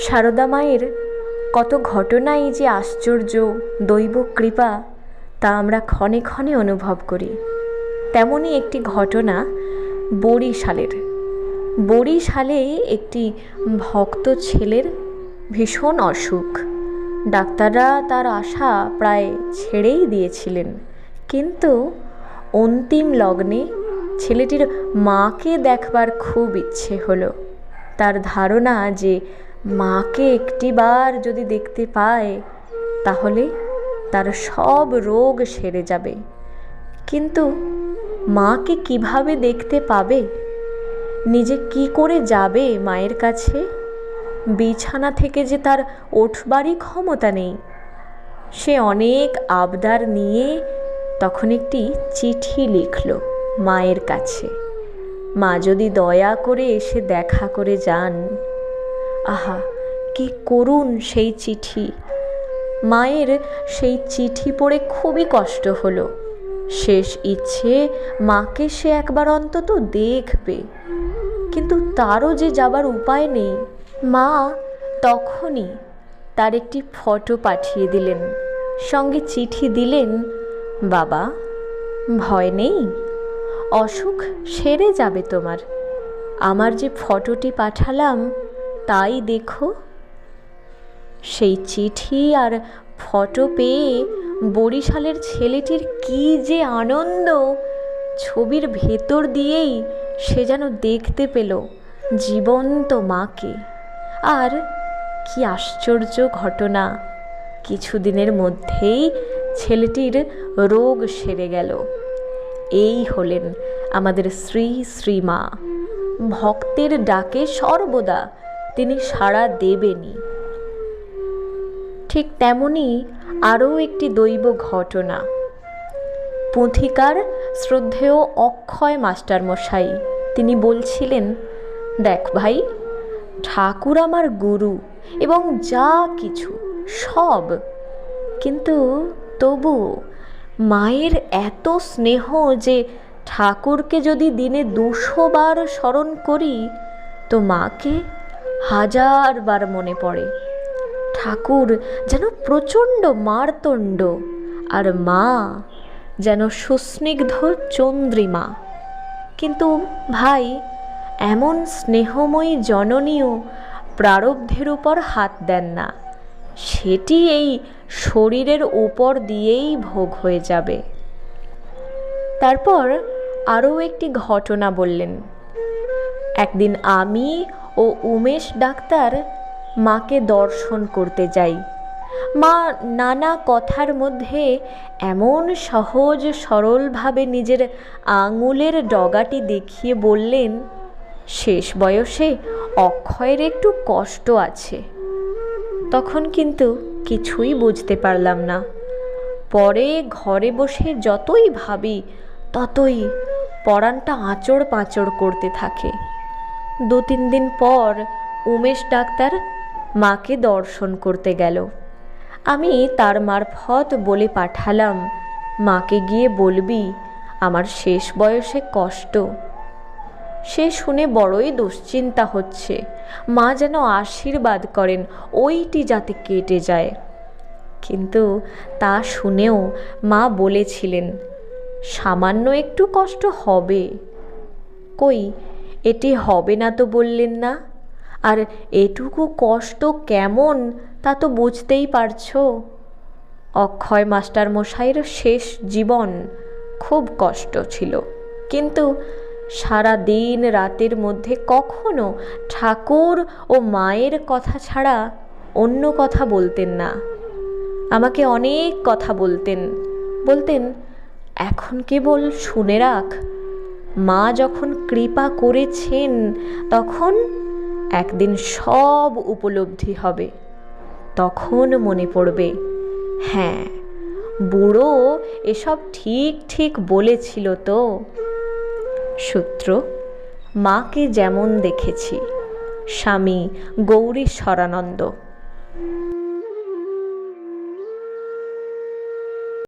সারদা মায়ের কত ঘটনাই যে আশ্চর্য, দৈব কৃপা, তা আমরা ক্ষণে ক্ষণে অনুভব করি। তেমনই একটি ঘটনা বরিশালের। বরিশালে একটি ভক্ত ছেলের ভীষণ অসুখ। ডাক্তাররা তার আশা প্রায় ছেড়েই দিয়েছিলেন। কিন্তু অন্তিম লগ্নে ছেলেটির মাকে দেখবার খুব ইচ্ছে হলো। তার ধারণা যে মাকে একটিবার যদি দেখতে পায়, তাহলে তার সব রোগ সেরে যাবে। কিন্তু মাকে কীভাবে দেখতে পাবে? নিজে কি করে যাবে মায়ের কাছে? বিছানা থেকে যে তার ওঠবারই ক্ষমতা নেই। সে অনেক আবদার নিয়ে তখন একটি চিঠি লিখল মায়ের কাছে। মা যদি দয়া করে এসে দেখা করে যান আহা, কি করুন সেই চিঠি। মায়ের সেই চিঠি পড়ে খুবই কষ্ট হলো। শেষ ইচ্ছে মাকে সে একবার অন্তত দেখবে। কিন্তু তারও যে যাবার উপায় নেই। মা তখনই তার একটি ফটো পাঠিয়ে দিলেন। সঙ্গে চিঠি দিলেন, বাবা, ভয় নেই? অসুখ সেরে যাবে তোমার। আমার যে ফটোটি পাঠালাম তাই দেখো, সেই চিঠি আর ফটো পেয়ে বরিশালের ছেলেটির কি যে আনন্দ। ছবির ভেতর দিয়েই সে যেন দেখতে পেল জীবন্ত মাকে। আর কি আশ্চর্য ঘটনা, কিছুদিনের মধ্যেই ছেলেটির রোগ সেরে গেল। এই হলেন আমাদের শ্রী শ্রীমা। ভক্তের ডাকে সর্বদা তিনি সাড়া দেবেনি ঠিক তেমনই আরও একটি দৈব ঘটনা। পুঁথিকার শ্রদ্ধেয় অক্ষয় মাস্টারমশাই, তিনি বলছিলেন, দেখ ভাই, ঠাকুর আমার গুরু এবং যা কিছু সব, কিন্তু তবু মায়ের এত স্নেহ যে ঠাকুরকে যদি দিনে দুশো বার স্মরণ করি, তো মাকে হাজার বার মনে পড়ে। ঠাকুর যেন প্রচণ্ড মারতণ্ড আর মা যেন সুস্নিগ্ধ চন্দ্রিমা। কিন্তু ভাই, এমন স্নেহময়ী জননীয় প্রারব্ধের উপর হাত দেন না। সেটি এই শরীরের উপর দিয়েই ভোগ হয়ে যাবে। তারপর আরও একটি ঘটনা বললেন। একদিন আমি ও উমেশ ডাক্তার মাকে দর্শন করতে যাই। মা নানা কথার মধ্যে এমন সহজ সরলভাবে নিজের আঙুলের ডগাটি দেখিয়ে বললেন, শেষ বয়সে অক্ষয়ের একটু কষ্ট আছে তখন কিন্তু কিছুই বুঝতে পারলাম না। পরে ঘরে বসে যতই ভাবি, ততই পরাণটা আঁচড় পাঁচড় করতে থাকে। দু তিন দিন পর উমেশ ডাক্তার মাকে দর্শন করতে গেল। আমি তার মারফত বলে পাঠালাম, মাকে গিয়ে বলবি, আমার শেষ বয়সে কষ্ট সে শুনে বড়ই দুশ্চিন্তা হচ্ছে। মা যেন আশীর্বাদ করেন, ওইটি যাতে কেটে যায়। কিন্তু তা শুনেও মা বলেছিলেন, সামান্য একটু কষ্ট হবে। কই এটি হবে না তো বললেন না। আর এটুকু কষ্ট কেমন, তা তো বুঝতেই পারছ। অক্ষয় মাস্টার মশাইয়ের শেষ জীবন খুব কষ্ট ছিল। কিন্তু সারা দিন রাতের মধ্যে কখনো ঠাকুর ও মায়ের কথা ছাড়া অন্য কথা বলতেন না। আমাকে অনেক কথা বলতেন। বলতেন, এখন কেবল শুনে রাখ মা যখন কৃপা করেছেন, তখন একদিন সব উপলব্ধি হবে। তখন মনে পড়বে হ্যাঁ বুড়ো এসব ঠিক ঠিক বলেছিল তো। সূত্র, মাকে যেমন দেখেছি, স্বামী গৌরী স্বরানন্দ